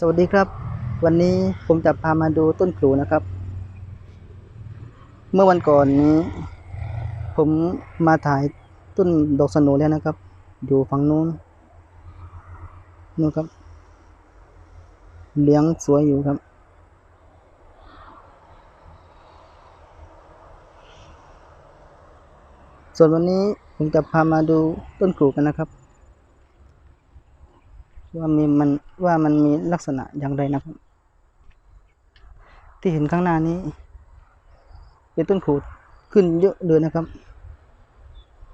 สวัสดีครับ วันนี้ผมจะพามาดูต้นขลูนะครับ เมื่อวันก่อนนี้ ผมมาถ่ายต้นดอกสโนแล้วนะครับ อยู่ฝั่งนู้นนู่นครับ เลี้ยงสวยอยู่ครับ ส่วนวันนี้ผมจะพามาดูต้นขลูกันนะครับ ว่ามีมันว่ามันมีลักษณะอย่างไรนะครับ ที่เห็นข้างหน้านี้ เป็นต้นขูดขึ้นเยอะเลยนะครับ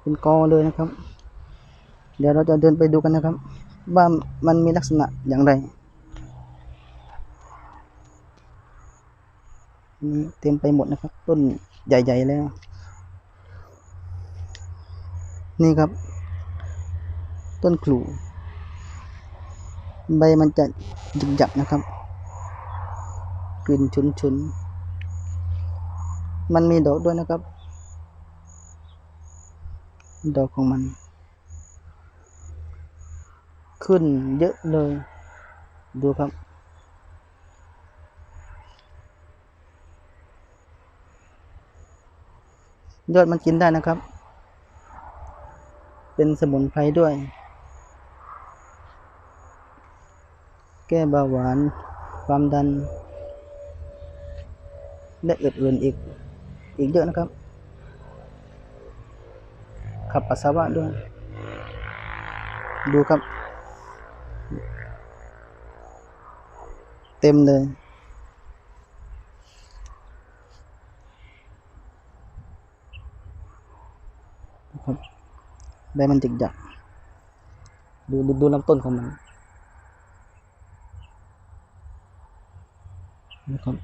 เป็นกอเลยนะครับ เดี๋ยวเราจะเดินไปดูกันนะครับ ว่ามันมีลักษณะอย่างไรนี่เต็มไปหมดนะครับ ต้นใหญ่ ๆ แล้ว นี่ครับ ต้นขลู ใบมันจะหยุกหยักนะครับ กลิ่นฉุนๆมันมีดอกด้วยนะครับ ดอกของมัน ขึ้นเยอะเลย ดูครับยอดมันกินได้นะครับ เป็นสมุนไพรด้วย ก้เบาหวาน ความดัน และอื่นๆอีก อีกเยอะนะครับ ขับปัสสาวะด้วย ดูครับ เต็มเลยครับใบมันจิกจักดูดูดูลำต้นของมัน นะครับ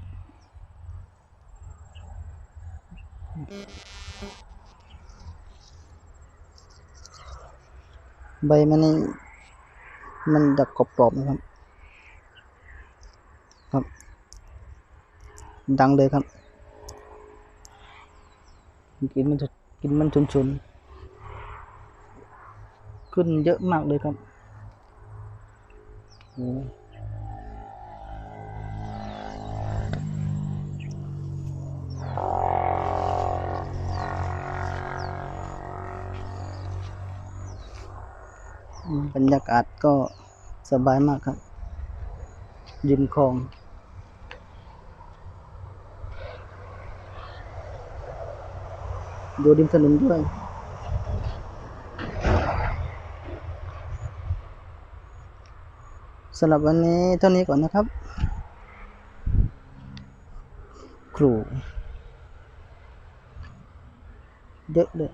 ใบมันนี่มันดักกรอบๆนะครับ ครับ ดังเลยครับ กินมันกินมันชุนๆ ขึ้นเยอะมากเลยครับโอ้ บรรยากาศก็สบายมากครับ ริมคลอง ดูริมถนนด้วยสำหรับวันนี้เท่านี้ก่อนนะครับ ครู เยอะเลย